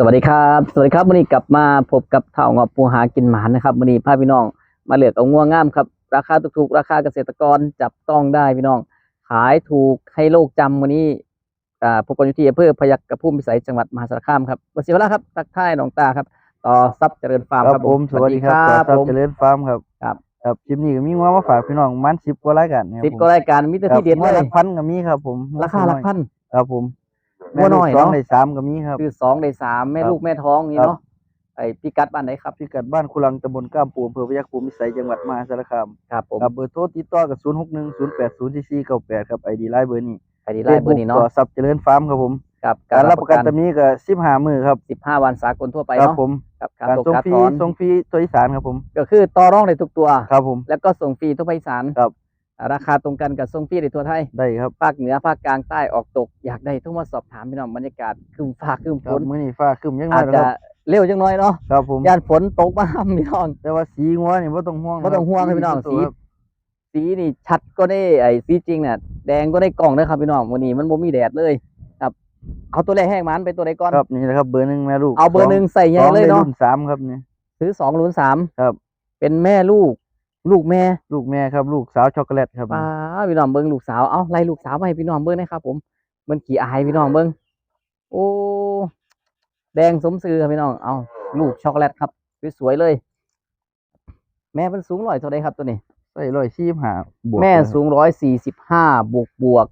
สวัสดีครับสวัสดีครับวันนี้กลับมาพบกับเท่างอบปูหากินหมานนะครับวันนี้พาพี่น้องมาเลือกเอาง่วงงามครับ ราคาถูกๆราคาเกษตรกรจับต้องได้พี่น้อง ขายถูกให้โลกจำวันนี้อ่าพบกันอยู่ที่อำเภอพยัคฆภูมิพิสัยจังหวัดมหาสารคามครับวชิวราครับทักทายน้องตาครับ ต่อทรัพย์เจริญฟาร์มคครัรับบผมสวัสดีครับคครัรับบผมเจริญฟาร์มครับครับครับคลิปนี้ก็มีงวมาฝากพี่น้องมันสิบกว่ารายการครับสิบผมก็รายการมิตรครับที่เด็ดงวเลหลัยกพันก็มีครับผมราคาหลักพันครับผม งัวน้อยแม่ลูกสองเนาะในสามก็มีครับ คือสองในสามแม่ครับลูกแม่ท้องนี่ครับเนาะไอพิกัดบ้านไหนครับพิกัดบ้านคุลังตำบลก้ามปูอำเภอพยัคฆ์ภูมิพิสัยจังหวัดมหาสารคามครับผมครับเบอร์โทรติดต่อกับ0 6 1 0 8 0 4 4 9 8ครับไอดีไลน์เบอร์นี้ไปดีไล่เบอร์นี้เนาะต่อซับเจริญฟาร์มครับผมกับการรับประกันตำนี้ก็15มื้อครับสิบห้าวันสากลทั่วไปครับเนาะผมกับการการตกส่งการฟรีถอนส่งฟรีตัวอีสานครับผม ก็คือต่อรองในทุกตัวครับผมแล้วก็ส่งฟรีทั่วภาคอีสานครับอ่า ราคาตรงกันกับส่งฟรีในทั่วไทย ได้ครับภาคเหนือภาคกลางใต้ออกตก อยากได้ต้องมาสอบถามพี่น้องบรรยากาศครึมฟ้าครึมคฝรับนมื้อนี้ฟ้าครึ้มยังน้อาอยจแล้วจะครับเร็วจังน้อยเนาะครับผมย่านฝนตกมาพี่น้อง แต่ว่าสีงัวนี่บ่ต้องห่วงบ่ต้องห่วงครับพี่น้องตัวสีครับสีนี่ชัดก็ได้ไอ้สีจริงน่ะแดงก็ได้กล่องนะครับพี่น้องวันนี้มันบ่มีแดดเลยครับ เอาตัวแรกแห้งมันไปตัวใดก่อนครับนี่นะครับเบอร์หนึ่งแม่ลูกเอาเบอร์หนึ่งใส่สใหญ่องเลยได้เนาะรุ่นสามครับนี่ซื้อสองลุ้นสามครับ เป็นแม่ลูก ลูกแม่ ลูกแม่ครับ ลูกสาวช็อกโกแลตครับป้าพี่น้องเบิ้งลูกสาวเอาไล่ลูกสาวมาให้พี่น้องเบิ้งนะครับ ผมมันขี่อายพี่น้องเบิ้งโอ้แดงสมซื่อครับพี่น้องเอาลูกช็อกโกแลตครับสวยๆเลย แม่เป็นสูงร้อยเท่าไรครับตัวนี้ใส่ร้อยสี่ห้าบวกแม่ครับสูงร้อยสี่สิบห้าบวกบวก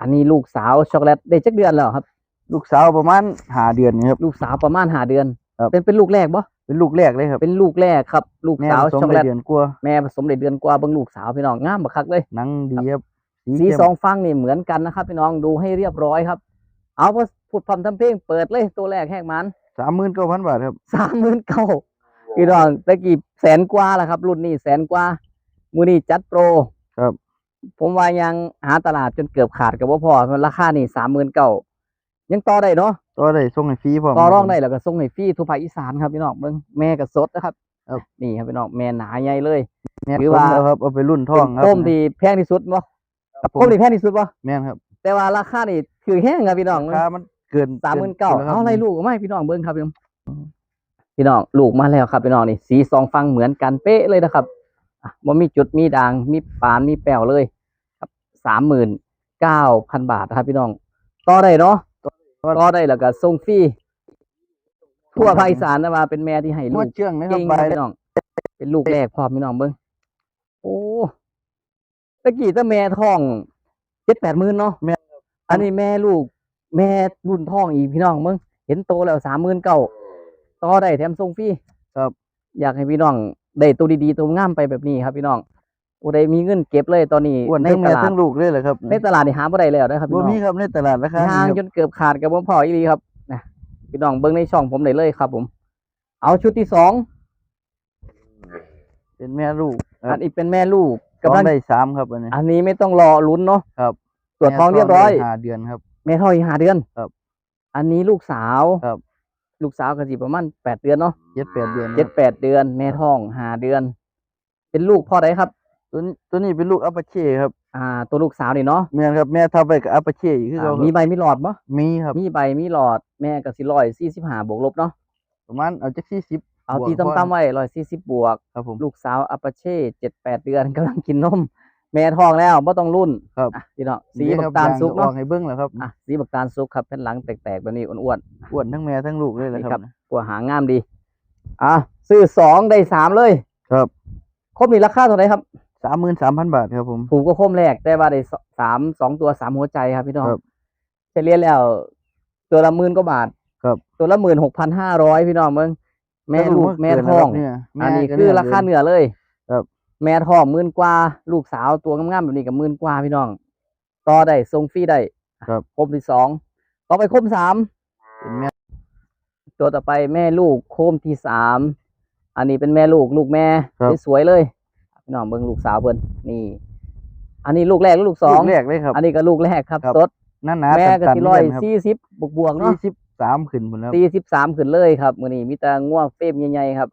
อันนี้ลูกสาวช็อกโกแลตได้จักเดือนแล้วครับ ลูกสาวประมาณหาเดือนนี่ครับ ลูกสาวประมาณหาเดือนครับเป็นเป็นลูกแรกบ่ เป็นลูกแรกเลยครับ เป็นลูกแรกครับ ลูกแม่สาวผสมช็อกโกได้แลตเดือนกว่าแม่ผสมได้เดือนกว่าเบิ้งลูกสาวพี่น้องงามบักคักเลย หนังดีครับสีเข้มสองฟังนี่เหมือนกันนะครับ พี่น้องดูให้เรียบร้อยครับ เอาพอพูดพร้อมทำเพลงเปิดเลยตัวแรกแหกมันสามหมื่นเก้าพันบาทครับสามหมื่นเก้าพี่น้องตะกี้แสนกว่าแล้วครับ รุ่นนี้แสนกว่ามือนี้จัดโปร ครับ ผมว่ายังหาตลาดจนเกือบขาดกับว่าพอราคานี่สามหมื่นเก้ายังต่อได้เนาะ ก็ได้ส่งให้ฟรีพร้อมต่อรองคบได้แล้วก็ส่งให้ฟรีทั่วภาคอีสานครับพี่น้องเบิ่งแม่ก็สดนะครับครับนี่ครับพี่น้องแม่หนาใหญ่เลยแม่หรือสมว่าแล้วครับเอาไปรุ่นท้องคเป็นรับโคมที่แพงที่สุดบ่ครับผโคมที่แพงที่สุดบ่แม่นครับ แต่ว่าราคานี่คือแห้งครับพี่น้องราคามันเกินสามหมื่นเก้าแล้วคบเอาอะไรลูกมาให้พี่น้องเบิ้งครับพี่น้องพี่น้องลูกมาแล้วครับพี่น้องนี่สีสองฟังเหมือนกันเป๊ะเลยนะครับอะมันมีจุดมีด่างมีปานมีแป้วเลย ครับสามหมื่นเก้าพันบาทนะครับพี่น้องต่อได้เนาะ ต่อได้แล้วก็ส่งฟรีทั่วภาคอีสานนะมาเป็นแม่ที่ให้งลูวกดเชื่องนะครัเก่บงใบนะพี่น้อง เป็นลูกแรกพร้อมพี่น้องเบิ้งโอ้ตะกี้ถ้าแม่ท้องเจ็ดแปดหมื่นเนาะแม่อันนี้แม่ลูก แม่รุ่นท้องอีกพี่น้องเบิ้งเห็นโตแล้วสามหมื่นเก้าต่อได้แถมส่งฟรีครับ อยากให้พี่น้องได้ตัวดีๆตัวงามไปแบบนี้ครับพี่น้องโอ้ได้มีเงินเก็บเลยตอนนี้อ้วนในทั้งตแม่ลาดทั้งลูกเลยเหรอครับในตลาดนี่หาบ่ได้แล้วนะครับพี่บ่น้องมีครับในตลาดราคาทางนี้จครับนเกือบขาดกับบ่พออีหลีครับนะพี่น้องเบิ้งในช่องผมได้เลยครับ ผม เอาชุดที่สองเป็นแม่ลูกคอัรับนนี้เป็นแม่ลูกท้อกำลังงได้สามครับอันนี้ อันนี้ไม่ต้องรอลุ้นเนาะครับ ตรวจท้องเรียบร้อย แม่ท้งได้ห้าเดือนครับ แม่ท้องอีกห้าเดือนครับอันนี้ลูกสาวครับ ลูกสาวก็สิประมาณแปดเดือนเนาะเจ็ดแปดเดือนเจ็ดแปดเดือน แม่ท้องห้าเดือน เป็นลูกพ่อใดครับ ตัวนี้ตัวนี้เป็นลูกอัปเช่ครับอ่า ตัวลูกสาวนี่เนาะแม่นครับแม่ทับไปกับอัปเช่อีกคืออ่าเขามีมีใบมีหลอดปะมีครับ มีใบมีหลอดแม่ก็สิร้อยสี่สิบห้าบวกลบเนาะประมาณเอาจากสี่สิบเอาบวกตีพอต่ำๆไว้ร้อยสี่สิบบวก ครับผม ลูกสาวอัปเช่เจ็ดแปดเดือนกำลังกินนม แม่ท้องแล้วไม่ต้องรุ่นครับ อะพี่น้องสีนี่บัคกรับตาลยงสุกออเนาะให้เบิ้งแล้วครับอะสีบักตาลสุกครับแผ่นหลังแตกๆแบบนี้อ้วนๆอ้วนทั้งแม่ทั้งลูกเลยแหละนี่คครัรับบตัวหางามดี อะซื้อสองได้สามเลยครับ ครบมีราคาเท่าไหร่ครับ สามหมื่นสามพันบาทครับผม ถูกก็คมแรกได้ว่าได้สสามสองตัวสามหัวใจครับพี่น้องครับเฉลี่ยแล้ว ตัวละหมื่นกว่าบาท ครับ ตัวละหมื่นหกพันห้าร้อยพี่น้องเมืองแม่ลูกแม่ท้องเนี่ยอันนี้คือราคาเหนือเลยครับ แม่ท้องหมื่นกว่า ลูกสาวตัวงามๆแบบนี้กับหมื่นกว่าพี่น้อง ต่อได้ทรงฟรีได้ ครับคมที่สองต่อไปคมสามเป็นแม่ตัวต่อไปแม่ลูกโคมที่สาม อันนี้เป็นแม่ลูกลูกแม่ครับสวยๆเลย พี่น้องเบิ่งลูกสาวเพิ่นนี่ อันนี้ลูกแรกหรือลูกสองลูกแรกเลยครับ อันนี้ก็ลูกแรกครับครับสดนั่นนะแม่ก็ตันสิๆร้อยเหมืนกันครับสี่สิบบวกบวกๆสี่เนาะสิบสามขึ้นหมดแล้วสี่สิบสามขึ้นเลยครับมื้อนี้มีแต่ง่วงเฟรมใหญ่ๆครับ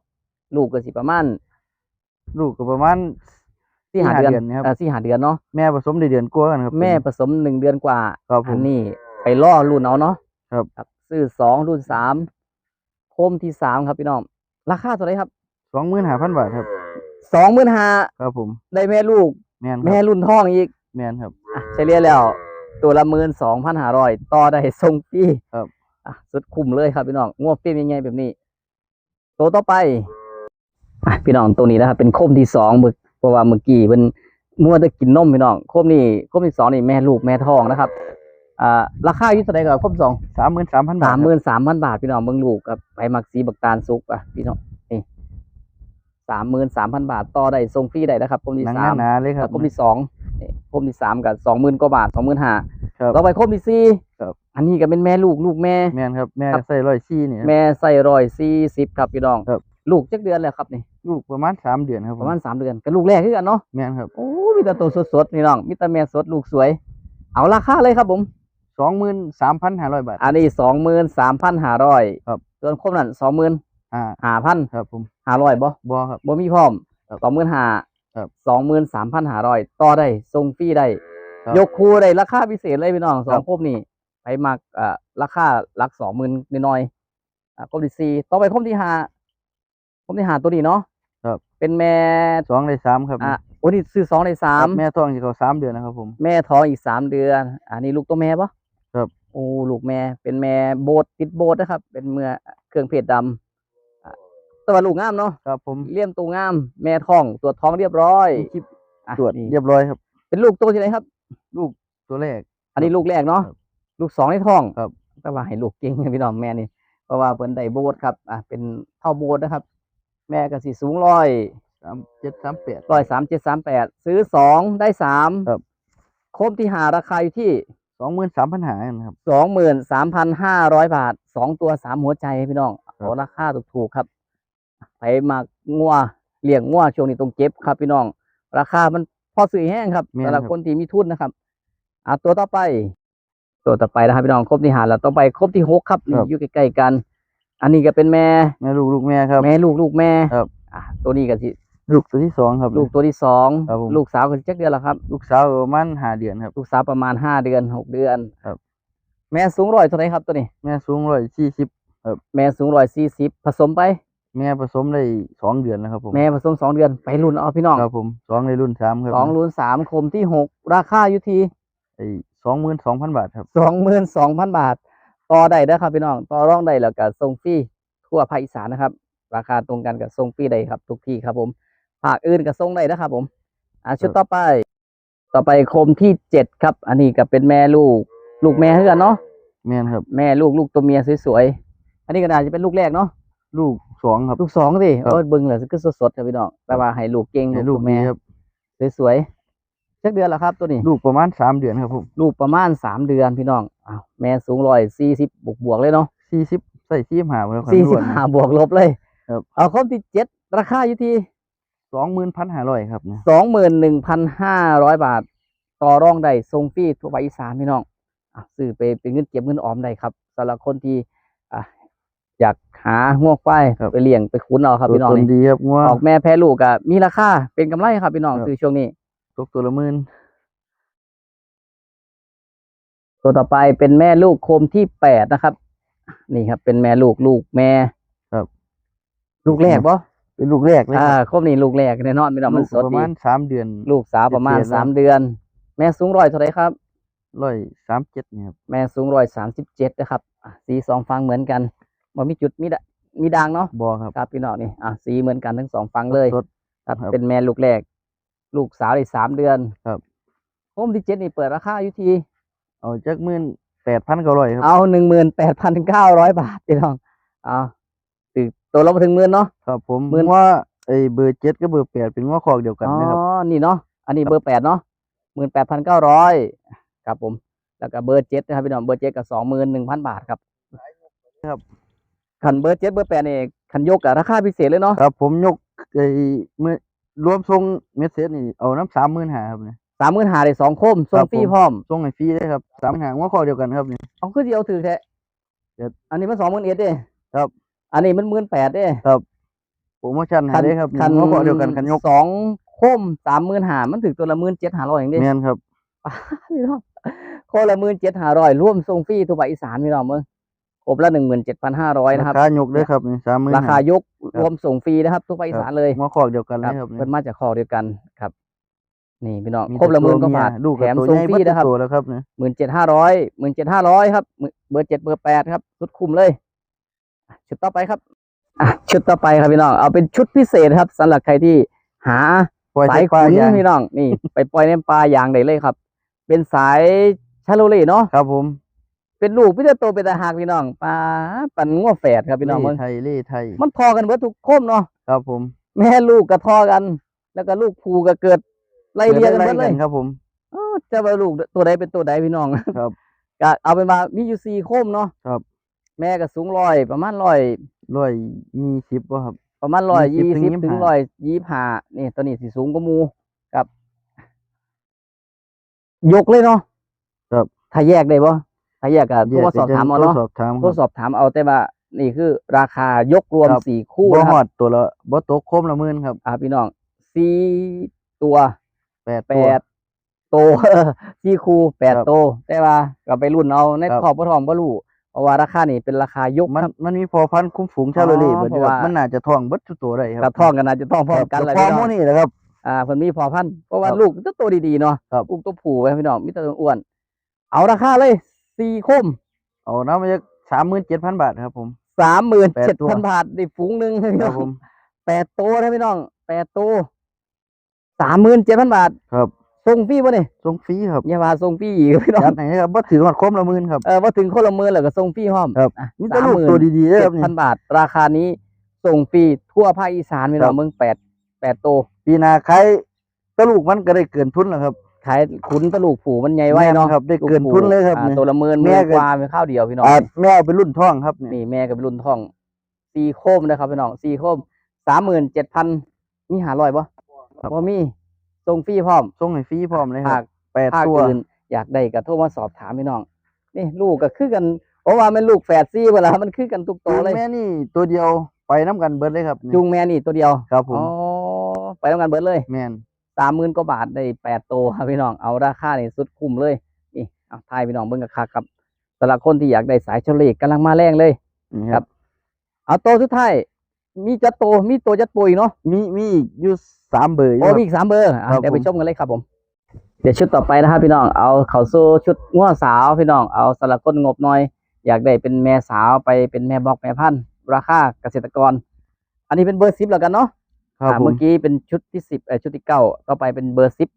ลูกก็สิประมาณลูกก็ประมาณสี่หาสี่เดือนเดือนนะครับอ่าสี่หาเดือนเนาะแม่ผสมได้เดือนกว่ากันครับ แม่ผสมหนึ่งเดือนกว่าครับผอัมนนี้ไปล่อรุ่นเอาเนาะครับซื้อสองรุ่นสามมที่สามครับพี่น้องราคาเท่าไหรครับสองหมื่นห้าพันบาทครับ สองหมื่นห้าครับผมได้แม่ลูก แม่นคแม่รับรุ่นท้องอีกแม่นครับอะเฉลี่ยแล้ว ตัวละหมื่นสองพันห้าร้อยต่อได้ทรงปีครับอะสุดคุ้มเลยครับพี่น้องงวดเปี้ยยังไงแบบนี้ ตัวต่อไปอะพี่น้องตัวนี้นะครับ เป็นโคมที่สองเมื่อเพราะว่าเมื่อกี้เป็นมัวแต่กินนมพี่น้องโคมนี่โคมที่สองนี่แม่ลูกแม่ท้องนะครับอ่าราคาอยู่เท่าไหร่กับโคมสองสามหมื่นสามพันบาทสามหมื่นสามพันบาทพี่น้องเบิ่งลูกกับไปมักสีบักตาลซุกอะพี่น้องนี่ สามหมื่นสามพันบาทต่อได้ทรงฟรีได้นะครับโคมที่หนังสามหนาๆเลยครับแล้วโคมที่สองนี่โคมที่สามกับสองหมื่นกว่าบาทสองหมื่นห้าครับต่อไปโคมที่สี่ครับ อันนี้ก็เป็นแม่ลูกลูกแม่ แม่นครับแม่ครับ ใส่ร้อยซี่นี่ครับแม่ใส่รอยสี่สิบครับพี่น้องครับ ลูกจักเดือนแล้วครับนี่ลูกประมาณสามเดือนครับประมาณสามเดือนกับลูกแรกคือกันเนาะ แม่นครับโอ้มีแต่ตัวสดๆพี่น้องมีแต่แม่สดลูกสวย เอาราคาเลยครับผม สองหมื่นสามพันห้าร้อยบาท อันนี้สองหมื่นสามพันห้าร้อยครับ ส่วนโคมนั้นสองหมื่น อ่าห้าพันครับผมห้าร้อยบ่บอครับบ่มีพร้อมครับสองหมื่นห้าครับสองหมื่นสามพันห้าร้อยต่อได้ทรงฟรีได้ครับยกคู่ได้ราคาพิเศษเลยพี่น้องสอครังบคมนี่ไปมักเอ่อราคาหลักสองหมื่นน้อยๆอะคมที่สี่ต่อไปคมที่ห้าคมที่ห้าตัวนี้เนาะครับ เป็นแม่สองในสามครับอะโอ้นี่ซื้อสองในสามครับแม่ท้องจะเขาสามเดือนนะครับผมแม่ท้องอีกสามเดือน อันนี้ลูกตัวแม่ปะครับโอ้ลูกแม่เป็นแม่โบดติดโบดนะครับ เป็นเมื่อเครื่องเพชรดำอะ แตัวาลูกงามเนาะครับผมเลี้ยมตัวงาม แม่ท้องตรวจท้องเรียบร้อยมีคลิปอะตรวจนี่เรียบร้อยครับ เป็นลูกตัวที่ไหนครับ ลูกตัวแรก อันนี้ลูกแรกเนาะครับลูกสองในท้องครับแต่ว่าให้ลูกเก่งพี่น้องแม่นี่เพราะว่าเพิ่นได้โบดครับอะเป็นเท่าโบดนะครับ แม่ก็สิสูงร้อยสามเจ็ดสามแปดร้อยสามเจ็ดสามแปดซื้อสองได้สามครับโคมที่หาราคาอยู่ที่สองหมื่นสามพันหานะครับสองหมื่นสามพันห้าร้อยบาทสองตัวสามหัวใจพี่น้องครับเอาราคาถูกๆครับ ไปมางัวเลี้ยงงัวช่วงนี้ต้องเก็บครับ พี่น้อง ราคามันพอซื้อแห้งครับแม่นสำหรับครับคนที่มีทุนนะครับอะตัวต่อไป ตัวต่อไปนะครับพี่น้องครบที่หาแล้วต่อไปครบที่หกครับนี่อยู่ใกล้ๆกัน อันนี้ก็เป็นแม่ แม่ลูกลูกแม่ครับ แม่ลูกลูกแม่ครับ อะตัวนี้ก็สิลูกตัวที่สองครับ ลูกตัวที่สองครับผม ลูกสาวก็สิจักเดือนแล้วครับ ลูกสาวประมาณห้าเดือนครับ ลูกสาวประมาณห้าเดือนหกเดือนครับ แม่สูงร้อยเท่าไหรครับตัวนี้ แม่สูงร้อยสี่สิบแม่สูงร้อยสี่สิบผสมไป แม่ผสมได้สองเดือนแล้วครับผมแม่ผสมสองเดือนไปรุ่นเอาพี่น้องครับผมสองในรุ่นสามครับสองรุ่นสามคมที่หกราคาอยู่ที่ไอ้สองหมื่นสองพันบาทครับสองหมื่นสองพันบาท ต่อได้เด้อครับพี่น้องต่อรองได้แล้วก็ส่งฟรีทั่วภาคอีสานนะครับ ราคาตรงกันกับส่งฟรีได้ครับ ทุกที่ครับผมภาคอื่นก็ส่งได้นะครับผมอ่าชุดต่อไป ต่อไปโคมที่เจ็ดครับ อันนี้ก็เป็นแม่ลูก ลูกแม่เฮือนเนาะแม่นครับ แม่ลูกลูกตัวเมียสวยๆอันนี้ก็น่าจะเป็นลูกแรกเนาะลูก สองครับ ลูกสองสิครับโอ้ยเบึงเลยก็สดๆครับพี่น้องแต่ว่าให้ลูกเก่งให้ลูกตัวแม่แม่ครับ สวยๆสักเดือนละครับตัวนี้ ลูกประมาณสามเดือนครับผมลูกประมาณสามเดือนพี่น้องอ้าวแม่สูงร้อยสี่สิบบวกบวกๆเลยเนาะสี่สิบใส่สี่หาแล้วครับสี่สิบห้าบวกลบเลยครับ เอาคมที่เจ็ดราคาอยู่ที่สองหมื่นพันห้าร้อยครับเนี่ยสองหมื่นหนึ่งพันห้าร้อยบาท ต่อรองได้ทรงฟรีทั่วไปอีสานพี่น้องอะซื้อไปเป็นเงินเก็บเงินออมได้ครับสำหรับคนที่อะ อยากหาหัวควายไปเลี้ยงไปคุ้นเอาครับตัวพี่น้องตนนี่ดีครับงัวออกแม่แพ้ลูกอะมีราคาเป็นกำไรครับพี่น้องครับซื้อช่วงนี้ตกตัวละหมื่นตัวต่อไปเป็นแม่ลูกโคมที่แปดนะครับ นี่ครับ เป็นแม่ลูกลูกแม่ครับ ลูกแรกปะเป็นลูกแรกเลยอ่าครับโคมนี้ลูกแรกแน่นอนพี่น้องมันสลูกดประดีมาณสามเดือน ลูกสาวประมาณเจ็ดเดือนสามเดือน แม่สูงร้อยเท่าไหรครับร้อยสามเจ็ดเนี่ยครับแม่สูงร้อยสามสิบเจ็ดนะครับอะสีสองฟังเหมือนกัน มันมีจุดมีดะมีด่างเนาะบอครับครับพี่น้องนี่อะสีเหมือนกันทั้งสองฟังเลยสด ครับครับ เป็นแม่ลูกแรก ลูกสาวได้สามเดือนครับโคมที่เจ็ดนี่เปิดราคาอยู่ที่ เอาจักหมื่นแปดพันเก้าร้อยครับ เอาหนึ่งหมื่นแปดพันเก้าร้อยบาทพี่น้องเอาตึกตัวเรามาถึงหมื่นเนาะ ครับ ผมหมื่น ว่าไอ้เบอร์เจ็ดกับเบอร์แปดเป็นว่าคอกเดียวกันอ๋อ นะครับ นี่เนาะ อันนี้เบอร์แปดเนาะหมื่นแปดพันเก้าร้อยครับผม แล้วก็เบอร์เจ็ดนะครับพี่น้อง เบอร์เจ็ดกับสองหมื่นหนึ่งพันบาทครับ ครับ ขันเบอร์เจ็ดเบอร์แปดนี่ขันยกกับราคาพิเศษเลยเนาะครับผมยกไอ้เมื่อรวมทรงเมสเซจนี่เอาน้ำสามหมื่นหาครับเนี่ย สามหมื่นหาได้สองโคมส่ครังบฟรีผม พร้อมทรงไอ้ฟรีได้ครับสามหางว่าคอกเดียวกันครับเนี่ย เอาคือที่เอาถือแท้เดี๋ยวอันนี้มันสองหมื่นเอ็ดเด้ครับ อันนี้มันหมื่นแปดเด้โปรโมชั่นให้ได้ครับคันว่าคอกเดียวกันคันยกสองโคมสามหมื่นหามันถึงตัวละหมื่นเจ็ดหาร้อยอย่างเด้ แม่นครับ พี่น้องคนละหมื่นเจ็ดหาร้อยร่วมส่งฟรีทั่วภาคอีสานพี่น้องเมือง ครบละหนึ่งหมื่นเจ็ดพันห้าร้อยนะครับ ราคายกด้วยครับนี่สามหมื่นราคายกรวมส่งฟรีนะครับทุกภาคอีสานเลยหัวคอกเดียวกันคเลรับยครับเพิ่นมาจากคอเดียวกันครับ นี่พี่น้องมีครบละหมื่นก็แต่ตัวบาทลูกแถกับมตัวส่งใหญ่ฟรีเบิดนะครับตัวแล้วครับเนี่ยหมื่นเจ็ดห้าร้อยหมื่นเจ็ดห้าร้อยครับหมื่นเบอร์เจ็ดเบอร์แปดครับชุดคุมเลยอะชุดต่อไปครับอะชุดต่อไปครับพี่น้องเอาเป็นชุดพิเศษครับสำหรับใครที่หาปล่อยสาใส่ยปลาขุนยางพี่น้องนี่ ไปปล่อยในปลาอย่างใดเลยครับ เป็นสายชาโลเล่เนาะครับผม เป็นลูกพิเตอร์โตเป็นตาหากพี่น้องปลาปันงัวแฝดครับพี่น้องเล่มึงไทยเล่ไทย มันทอกันเบิดทุกโคมเนาะครับผม แม่ลูกก็ทอกัน แล้วก็ลูกภูก็เกิดไล่เลียกันหมดเลยครับ ผมเออจะว่าลูกตัวใดเป็นตัวใดพี่น้องครับก็เอาเป็นว่ามีอยู่สี่โคมเนาะครับ แม่ก็สูงร้อยประมาณร้อยร้อยยี่สิบว่าครับ ประมาณร้อย20ยี่ถึสิบงถึง25ร้อยยี่ห้านี่ตัวนี้สีสูงกว่าหมูครับ ยกเลยเนาะครับถ้าแยกได้บ่ ถ้าแยกก็โทรมาสอบถามเอาเนาะโทรสอบถามโทรสอบถามเอาแต่ว่านี่คือราคายกรวมครับสี่คู่บ่นะฮคอรับดตัวละบ่ตกโคมละหมื่นครับอ่าพี่น้องสี่ตัวแปดแปตัวดโตสี่คู่แปดครับโต แต่ว่าก็ไปรุ่นเอาในครับขอบบ่ทองบ่รู้เพราะว่าราคานี่เป็นราคายกมันครับมันมีพอพันธุ์คุ้มฝูงชาโลเล่อ๋อเบิดเพราะครับว่ามัมันน่าจะท้องเบิดทุกตัวได้คกรัระท่องกันนะจะต้องพร้อมกันคแหรัละบพอพี่หน้มูองนี่แหละครับอ่าเพิ่นมีพอพันธุ์เพราะว่าครับลูกจะโตดีๆเนาะครับลูกตัวผู้ไว้พี่น้องมีแต่อ้วน เอาราคาเลย สี่คมเอาน้ำมาจากสามหมื่นเจ็ดพันบาทครับ ผมสามหมื่นแปเจ็ดดตัวพันบาทได้ฝูงหนึ่งพี่คน้รัอบงผมแปดโตนะพี่น้องแปดโตสามหมื่นเจ็ดพันบาท ครับส่งฟรีป่ะนี่ส่งฟรีครับอย่าว่าส่งฟรีอีกพี่น้องจัดไหนครับบ่ถือว่าโคมละหมื่นครับเออพอถึงคนละหมื่นแล้วก็ส่งฟรีพร้อมครับอะมีแต่ลูกตัวดีๆเด้อเจ็ครัดบนี่พันบาท ราคานี้ส่งฟรีทั่วภาคอีสานพี่น้อครังบเมืองแปดแปดโต ปีหน้าขายแตะลูกมันก็ได้เกินทุนแล้วครับ ขายขุนตะลูกผูมันใหญ่ไว้เนาะแม่ครับได้ลูเกินผูทุนเลยครับอ่านี่ตัวละหมื่นหแม่มื่นก็กว่าเป็นข้าวเดียวพี่น้องอ่าแม่เอาไปรุ่นท้องครับนี่นี่แม่ก็เป็นรุ่นท่องสี่โคมนะครับพี่น้องสี่โคมสามหมื่นเจ็ดพันมีหาร้อยปะพอมีส่งฟรีพร้อมส่งให้ฟรีพร้อมเลยคภารัคบแปดภาคตัวอื่นอยากได้ก็โทรมาสอบถามพี่น้องนี่ลูกก็คือกันเพราะว่ามันลูกแฝดซี่เวลามันคือกันทุกตัวจูงเลยแม่นี่ตัวเดียวไปน้ำกันเบิดเลยครับนี่จุงแม่นี่ตัวเดียวครับผอ๋มอไปทำงานเบิดเลยแม่น สามหมื่นกว่าบาทได้แปดตัวครับพี่น้องเอาราคานี่สุดคุ้มเลยนี่เอาทายพี่น้องเบิ่งกับคักครับสำหรับคนที่อยากได้สายเฉลี่ยกำลังมาแรงเลยนี่ครับ เอาตัวสุดท้ายมีจัดโตมีตัวจัดปุยเนาะมีมีอีกอยู่สามเบอร์อยู่โอ้ครับมีอีกสามเบอร์อะครับเดี๋ยวไปผมชมกันเลยครับผม เดี๋ยวชุดต่อไปนะครับพี่น้องเอาเข้าสู่ชุดง้อสาวพี่น้องเอาสำหรับคนงบหน่อย อยากได้เป็นแม่สาวไปเป็นแม่บอกแม่พันธุ์ราคาเกษตรกร อันนี้เป็นเบอร์สิบแล้วกันเนาะ ครับอ่าผมเมื่อกี้เป็นชุดที่สิบเออชุดที่เก้าต่อไปเป็นเบอร์สิบ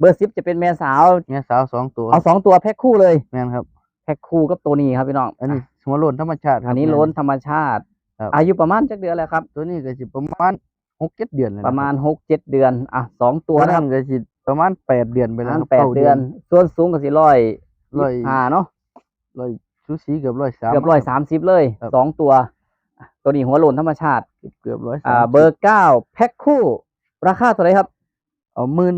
เบอร์สิบจะเป็นแม่สาวแม่สาวสองตัวเอาสองตัวแพ็คคู่เลยแม่นครับแพ็คคู่กับตัวนี้ครับพี่น้องอันนี้หัวโลนธรรมชาติคอัรับนนี้แม่โล้นธรรมชาติครับอายุประมาณจักเดือนแล้วครับ ตัวนี้ก็สิประมาณหกเจ็ดเดือนเลยนคปบระมาณหกเจ็ดเดือนอะสองตัวตัวนะคนั้รับนก็สิประมาณแปดเดือนไปประแล้วมาณครับแปดก้าเดือน ส่วนสูงก็สิร้อยร้อยห้าเนาะร้อยชูสีเกือบร้อยสามเกือบร้อยสามสิบเลยครับสองตัวอะ ตัวนี้หัวโล้นธรรมชาติ เกือบร้อยอ่า เบอร์เก้าแพ็คคู่ ราคาเท่าไหรครับเอาหมื่น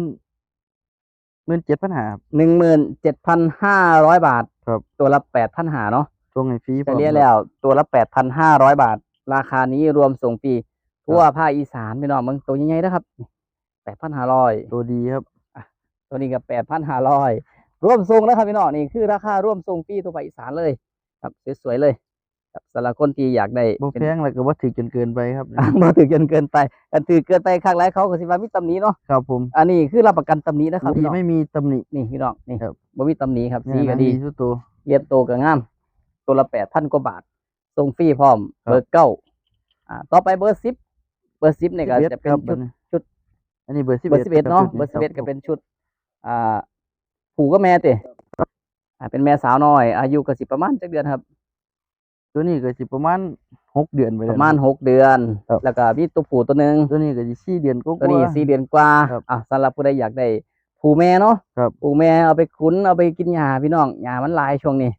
หมื่นเจ็ดพันหาครับหนึ่งหมื่นเจ็ดพันห้าร้อยบาท ครับ ตัวละแปดพันหาเนาะส่งให้ฟรีเฉลี่ยแล้ว ตัวละแปดพันห้าร้อยบาท ราคานี้รวมส่งฟรีทั่วภาคอีสานพี่น้องมึงตัวใหญ่ๆนะครับแปดพันห้าร้อยตัวดีครับตัวนี้ก็แปดพันห้าร้อยร่วมส่งนะครับพี่น้องนี่คือราคาร่วมส่งฟรีทั่วภาคอีสานเลย ครับสวยๆเลย ครับสำหรับคนที่อยากได้บ่เป็นแพงแล้วก็บ่ถือจนเกินไปครับอะบ่ถือเกินเกินไปกันถือเกินไปข้างไรเขาก็สิว่ามีตำหนี้เนาะครับผมอันนี้คือรับประกันตำหนี้นะครับดีพี่น้องไม่มีตำหนินี่พี่น้องนี่ครับบ่มีตำหนี้ครับเนี่สียก็นะดีทุกตัวเรียบโตก็งาม ตัวละแปดพันกว่าบาทส่งฟรีพร้อมครับเบอร์เก้าอ่าต่อไปเบอร์สิบเบอร์สิบเนี่ยก็11จะเป็นครับชุดอันนี้ชุด อันนี้เบอร์สิบเบอร์สิบเอ็ดเนาะคเบอร์สิบเอ็ดคก็เป็นชุด อ่าผูก็แม่เตะอ่าเป็นแม่สาวน้อย อายุก็สิประมาณจักเดือนครับ ตัวนี้ก็สิประมาณหกเดือนไปปแล้ว ระมาณนหกเดือน ครับ แล้วก็มีตัวผูตัวหนึ่งตัวนี้ก็สิสี่เดือนก็ ตัวนี้สี่เดือนกว่าครับอะสำหรับผู้ใดอยากได้ผูแม่เนาะครับ ผูแม่เอาไปขุนเอาไปกินหญ้าพี่น้องหญ้ามันหลายช่วงนี้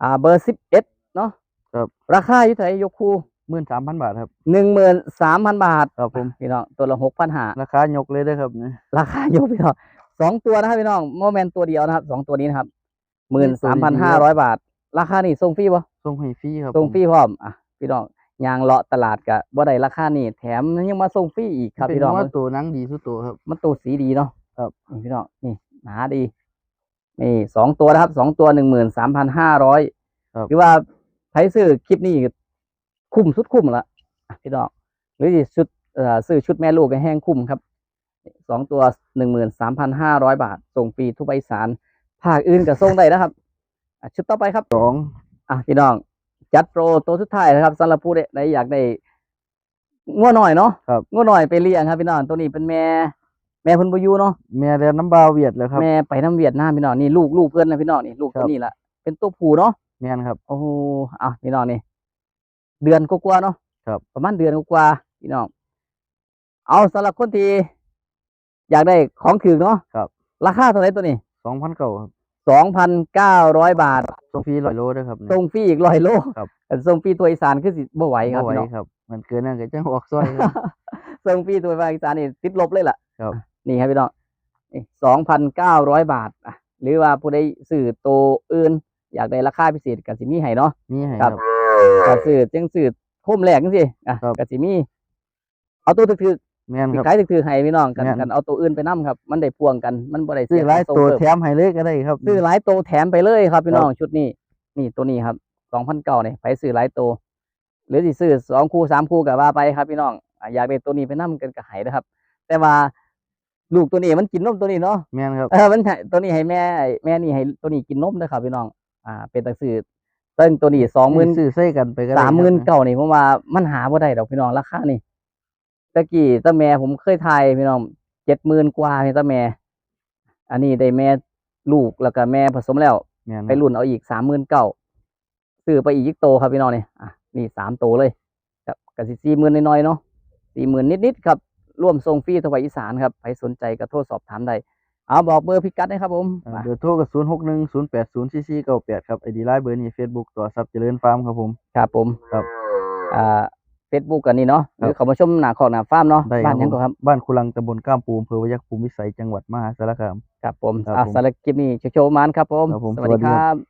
อ่า เบอร์สิบเอ็ดเนาะครับราคาอยู่เท่าไหร่ยกคู่หมื่นสามพันบาทครับ หนึ่งหมื่นสามพันบาทครับผม พี่น้องตัวละหกพันหาราคายกเลยเด้อครับนี่ราคายกพี่น้องสองตัวนะครับพี่น้องโมเมนตัวเดียวนะครับสองตัวนี้นะครับหมื่นสามพันห้าร้อยบาท ราคานี่ส่งฟรีปะ ส่งให้ฟรีครับส่งฟรีผมพร้อมอะพี่น้องยางเลาะตลาดกะบ่ได้ราคานี่แถมยังมาส่งฟรีอีกครับเป็นพี่น้องว่าตัวหนังดีทุกตัวครับ มันตัวสีดีเนาะครับนี่พี่น้องนี่หนาดีนี่สองตัวนะครับสองตัวหนึ่งหมื่นสามพันห้าร้อยครับคือว่าไผซื้อคลิปนี้คุ้มสุดคุ้มละอะพี่น้องหรือสิชุดเอ่อซื้อชุดแม่ลูกก็แห้งคุ้มครับสองตัวหนึ่งหมื่นสามพันห้าร้อยบาท ส่งฟรีทุกใบสารภาคอื่นก็ส่งได้นะครับอะชุดต่อไปครับสอง อะพี่น้อง จัดโปรตัวสุดท้ายนะครับสำหรับผู้ใดอยากได้งัวหน่อยเนาะครับงัวหน่อยไปเลี้ยงครับพี่น้องตัวนี้เป็นแม่ แม่เพิ่นบ่อยู่เนาะแม่เรียนน้ำบาวเวียดแล้วครับแม่ไปน้ำเวียดนามพี่น้องนี่ลูกลูกเพื่อนนะพี่น้องนี่ลูกครัตัวบนี้ละเป็นตัวผู้เนาะแม่นครับโอ้โหอะพี่น้องนี่เดือนกว่าๆเนาะครับ ประมาณเดือนกว่าๆพี่น้อง เอาสำหรับคนที่อยากได้ของถือเนาะครับ ราคาเท่าไหร่ตัวนี้สองพันเก้าครับ สองพันเก้าร้อยบาทส่งฟรีร้อยโลด้วยครับ ส่งฟรีอีกร้อยโลครับแต่ส่งฟรีตัวอีสานคือสิบ่ไหวครับบ่ไหวพี่น้องครับ มันเกินนั่นก็จังออกซอยครับส่งฟรีตัวภาคอีสานนี่ติดลบเลยล่ะครับอะนี่ครับพี่น้องนี่สองพันเก้าร้อยบาทอะหรือว่าผู้ใดซื้อตัวอื่น อยากได้ราคาพิเศษกับสิมีให้เนาะมีให้คครัรับบก็ซื้อจังซื้อโคมแรกจังซี่อะครับกับสิมี เอาตัวถึก แม่นๆสิครับ ขายถึกๆให้พี่น้องกันแม่น กันเอาตัวอื่นไปนํครับ มันได้พ่วงกันมันบ่ได้ซื้เสีอยหลายค่ส่งตัวเพิ่มแถมให้เลยก็ได้ครับ ซื้อหลายตัวแถมไปเลยครับพี่ครับน้องชุดนี้ นี่ตัวนี้ครับสองพันเก้าเนี่ยไปซื้อหลายตัวหรือสิซื้อสองคู่สามคู่กับว่าไปครับพี่น้องอะอยากได้ตัวนี้ไปนํกันก็ให้นะครับ แต่ว่าลูกตัวนี้มันกินนมตัวนี้เนาะ แม่นครับ เออมันให้ตัวนี้ให้แม่แม่นี่ให้ตัวนี้กินนมนะครับพี่น้อง อ่า เป็นตังซื้อเติ้งตัวนี้สองหมื่นซื้อใส่กันไปก็ได้สามหมื่นครับเก่านี่ผมว่ามันหาบ่ได้ดอกพี่น้องราคานี่ ตะกี้ตาแม่ผมเคยทายพี่น้องเจ็ดหมื่นกว่าพี่ตาแม่ อันนี้ได้แม่ลูกแล้วก็แม่ผสมแล้วแม่นไปรุ่นเอาอีกสามหมื่นเก้าซื้อไปอีกยิกโตครับพี่น้องนี่อะนี่สามโตเลยครับกสิสี่หมื่นน้อยๆเนาะสี่หมื่นนิดๆครับ ร่วมทรงฟรีทวายอีสานครับใครสนใจก็โทรสอบถามได้เอาบอกเบอร์พิกัดนะครับผมอ่ามาเบอร์โทรก็ศูนย์หกหนึ่งศูนย์แปดศูนย์สี่สี่เก้าแปดครับไอดีไลน์เบอร์นี้เฟซบุ๊กตัวซับเจริญฟาร์มครับผม ครับผม ครับ อ่า เฟซบุ๊กกันนี่เนาะหครับรือเขามาชมหนาของหนาฟาร์มเนาะได้บ้านยังผก็มครับ บ้านคุลังตำบลก้ามปูอำเภอพยัคฆ์ภูมิวิสัยจังหวัดมหาสารคาม ครับผมครับอ่าผมสำหรับคลิปนี้โชว์ๆมานครับผม ครับผมสวัสสวัดีสดีคครัรับ บ